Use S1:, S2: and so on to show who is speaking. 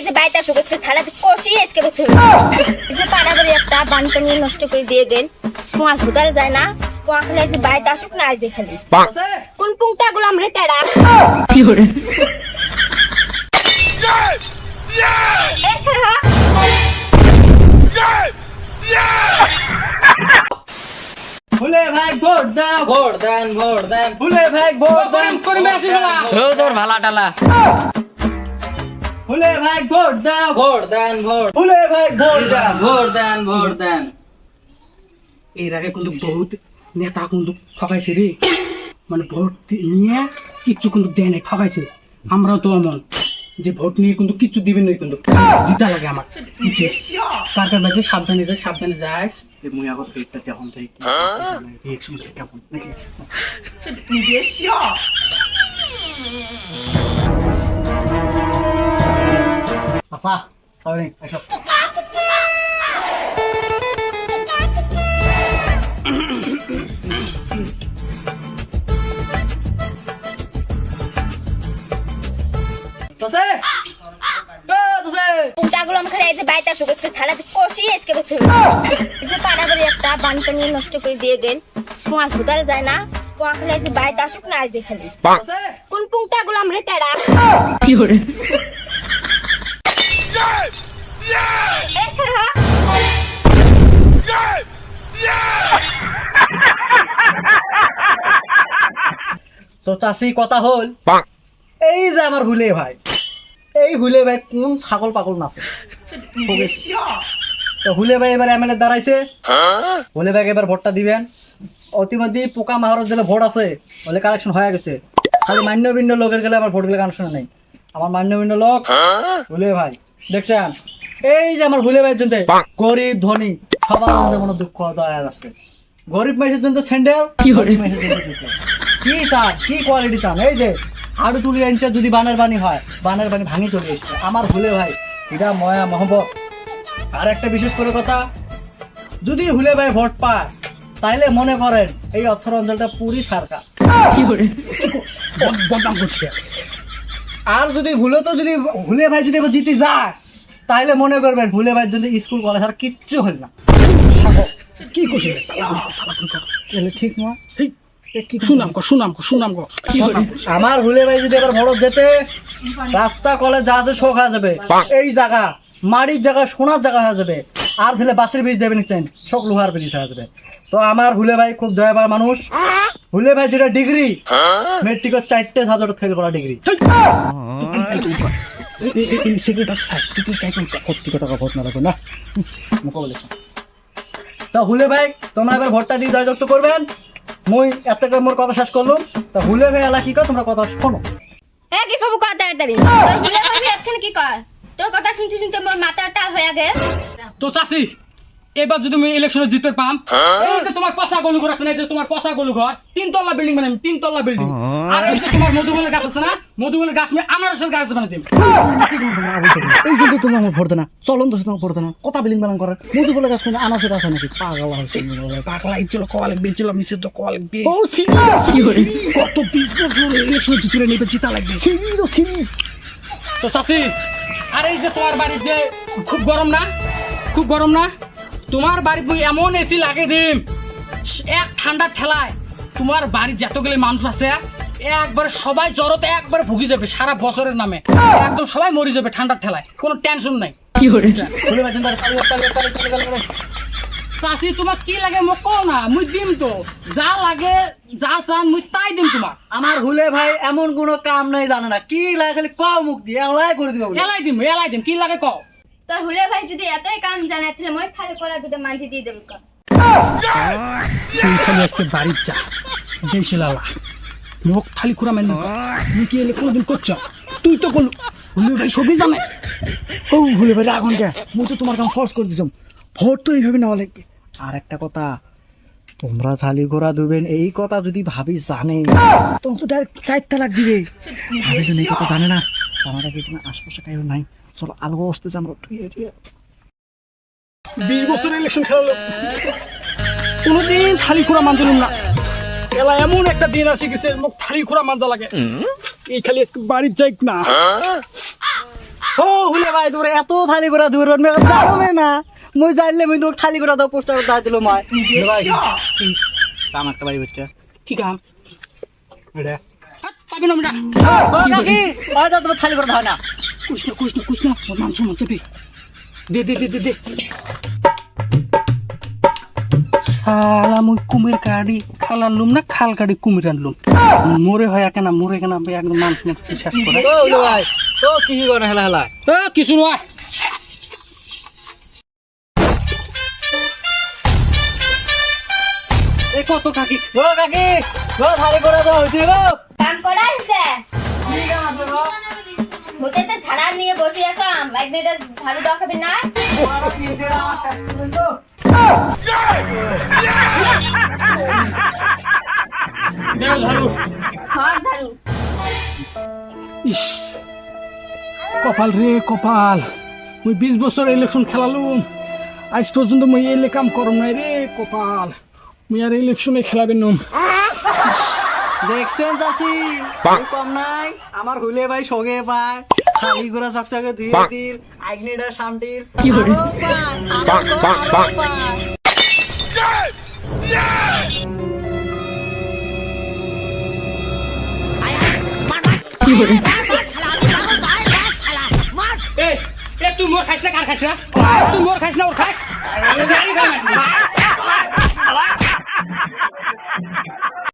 S1: এই যে বাইটা শুকোচ্ছে ছাড়া কষি এসকে বেছে এই যে পাড়াবাড়ি একটা বান পানি নষ্ট করে দিয়ে দেন। কুয়া ভুতাল যায় না খেলে যে বাইটা আসুক না আজ দেখালি কোন পুংটা গুলো আমরা টেরা?
S2: ফুলে ভাই ভোট দাও।
S3: ভোট দেন ভোট দেন।
S2: ফুলে ভাই ভোট দেন।
S3: তোর ভালা টালা।
S2: ফুলে ভাই ভোট দাও।
S3: ভোট দেন ভোট।
S2: ফুলে ভাই ভোট দাও।
S3: ভোট দেন ভোট দেন।
S2: এর আগে কিন্তু বহুত নেতা কিন্তু ঠকাইছে রে। মানে ভোট নিয়ে কিচ্ছু কিন্তু দেয় নাই ঠকাইছে। আমরাও তো এমন যে ভোট নিয়ে কিন্তু কিচ্ছু দিবেন না কিন্তু। জিতা লাগে আমার। কার কার বাজে সাবধানে যাস সাবধানে যাস। যে মুই আগত রেটটা কেমন থাকে রিয়েকশন কেমন? নাকি?
S1: একটা বান পানি নষ্ট করে দিয়ে দেন কুয়া ভুতাল যায় না কুয়া খেলে বাইটা আসুক না আজ দেখালি কোন পুংটা গুলো আমরা টেরা? এ
S2: তো চাষি কথা হল। এই যে আমার হুলে ভাই এই হুলে ভাই কোন ছাগল পাগল নাচে তো হুলে ভাই এবার এমএলএ দাঁড়াইছে। হুলে ভাই এবার ভোটটা দিবেন। অতিমধ্যে পোকা মাহরের জন্য ভোট আছে বলে কালেকশন হয়ে গেছে। খালি মান্য ভিন্ন লোকের গেলে আমার ভোট গেলে কানেকশন নেই। আমার মান্য ভিন্ন লোক। হুলে ভাই দেখছেন? এই যে আমার হুলে ভাইয়ের জন্য গরিব ধনী সবার মধ্যে মনে দুঃখ দয়া আছে। গরিব মাইসের জন্য স্যান্ডেল গরিব মাইসের জন্য। কি চান কি কোয়ালিটি চান এই যে আড়ু তুলি আনছে যদি বানের বাণী হয় বানের বাণী ভাঙি চলে এসছে। আমার হুলে ভাই এটা ময়া মহব্বত। আর একটা বিশেষ করে কথা যদি হুলে ভাই ভোট পায় তাইলে মনে করেন এই অর্থর অঞ্চলটা পুরি সরকার। করছে আর যদি ভুলে তো যদি ভুলে ভাই যদি জিতে যায় তাইলে মনে করবেন ভুলে ভাই যদি স্কুল কলেজ আর কিচ্ছু হল না। কি করছিস ঠিক নয়। সুনাম কর সুনাম সুনাম কর। আমার ভুলে ভাই যদি এবার বড় যেতে রাস্তা কলেজ যা আছে শোক হয়ে যাবে। এই জায়গা মাটির জায়গা সোনার জায়গা হয়ে যাবে। আর দিলে বাসের বীজ দেবেন নিচ্ছেন শোক লোহার বীজ হয়ে যাবে। তো আমার হুলে ভাই খুব দয়াবার মানুষ। হুলে ভাই যেটা ডিগ্রি মেট্রিকের চারটে সাবজেক্ট ফেল করা ডিগ্রি। তা হুলে ভাই তোমরা এবার ভোটটা দিয়ে জয়যুক্ত করবেন। মুই এত করে মোর কথা শেষ করলাম তা হুলে ভাই এলা কি কয় তোমরা কথা শোনো।
S1: এ কি কব কথা তাড়াতাড়ি? তোর ভুলে গেলি এখানে কি কর তোর কথা শুনতে শুনতে মোর মাথা টাল হয়ে গেল
S4: তো চাষি এবার যদি আমি ইলেকশনে জিততে পাম এই যে তোমার পচা গলু ঘর আছে না এই যে তোমার পচা গলু ঘর তিনতলা বিল্ডিং বানাই তিনতলা বিল্ডিং আর এই যে তোমার মধুবনের গাছ আছে না মধুবনের গাছ আমি আনারসের গাছ বানাই দিম।
S2: এই যদি তোমরা আমার ভোট দেনা চলন তো তোমার ভোট দেনা কথা বিলিং বানান মুদি বলে গাছ কিন্তু আনাসে আছে নাকি? পাগল হয়েছে
S4: পাগলা ইচ্ছিল কওয়া লাগবে ইচ্ছিল মিছে তো কওয়া লাগবে
S2: ও সিনি
S4: কত বছর ইলেকশনে জিতলে নেবে জিতা লাগবে।
S2: সিনি তো সিনি
S4: তো চাষি আর এই যে তোমার বাড়ির যে খুব গরম না খুব গরম না? তোমার বাড়ির বই এমন এসি লাগে দিম। এক ঠান্ডা ঠেলায়। তোমার বাড়ির যতগুলি মানুষ আছে একবারে সবাই জ্বরতে একবারে ভুগি যাবে সারা বছরের নামে। একদম সবাই মরে যাবে ঠান্ডার ঠেলায় কোনো টেনশন নাই।
S2: তালি
S4: চাষি তোমার কি লাগে মোক কও না মুই দিম তো। যা লাগে যা চান মুই তাই দিম তোমার
S2: আমার হুলে ভাই এমন কোনো কাম নাই জানে না। কি লাগে খালি ক মুখ দিয়ে এলাই করে দিবে
S4: এলাই দিম এলাই দিম কি লাগে কও।
S1: তোর হুলে ভাই যদি এতই কাম জানে তাহলে মই খালি করা দুটো মাঝে দিয়ে দেবো কর।
S4: তুই খালি আজকে বাড়ির যা। দেশে লালা। মুখ খালি খুঁড়া মেন তুই কি এলে কোনোদিন করছ? তুই তো করলু। হুলু ভাই সবই জানে।
S2: ও ভুলে ভাই রাখুন কে? মুই তো তোমার কাম ফোর্স করে দিছম। ভোট তো এইভাবে নেওয়া লাগবে। আর একটা কথা, তোমরা থালি ঘোরা দেবেন, এই কথা যদি ভাবি জানে। তখন তো ডাইরেক্ট চারটা লাখ দিবে। ভাবি এই কথা জানে না। জানাটা কি তোমার আশপাশে কারও নাই? চলো আলো আসতেছে আমরা
S4: বিশ বছর ইলেকশন খেলালো কোনোদিন থালি খুঁড়া মানছিলাম না। এলা এমন একটা দিন আসে গেছে মোক থালি খুঁড়া মানজা লাগে। এই খালি আজকে বাড়ির যাই না।
S2: ও হুলে ভাই তোর এত থালি করে দূর জানো না। মুই জানলে মুই তোকে খালি করে দাও পোস্টার দা দিল মাই ভাই কাম একটা ভাই বুঝছে
S4: কি কাম?
S2: এটা।
S4: হাত পাবি না
S2: তো তোমার খালি করে দাও না।
S4: কুছ না কুছ না কুছ না ওর মান সম্মান চাপি দে দে দে দে দে শালা মুই কুমির কাড়ি খাল আনলুম না খাল কাড়ি কুমির আনলুম মোরে হয় কেনা মোরে কেনা বে একদম মান সম্মান শেষ করে
S2: তো কি করে হেলা হেলা
S4: তো কিছু নয় কত কাকি
S2: ও কাকি ও থালি করে দাও হইছে গো
S1: কাম করা হয়েছে হতে হ্যাঁ
S4: কপাল রে, কপাল। মুই বিশ বছর ইলেকশন খেলালুম। আজ পর্যন্ত মুই এলে কাম করম নাই রে, কপাল। মুই আর ইলেকশনে খেলাবেন নম
S2: দেখছেন চাষি কম নাই আমার হুলে ভাই সগে পায়। খালি করে চকচকে ধুয়ে দিল আগ্নেটা শান্তির।
S4: কি বলি? কি এ তুই মোর খাইছ না কার খাইছ না তুই মোর খাইছ না ওর খাইছ গাড়ি খাই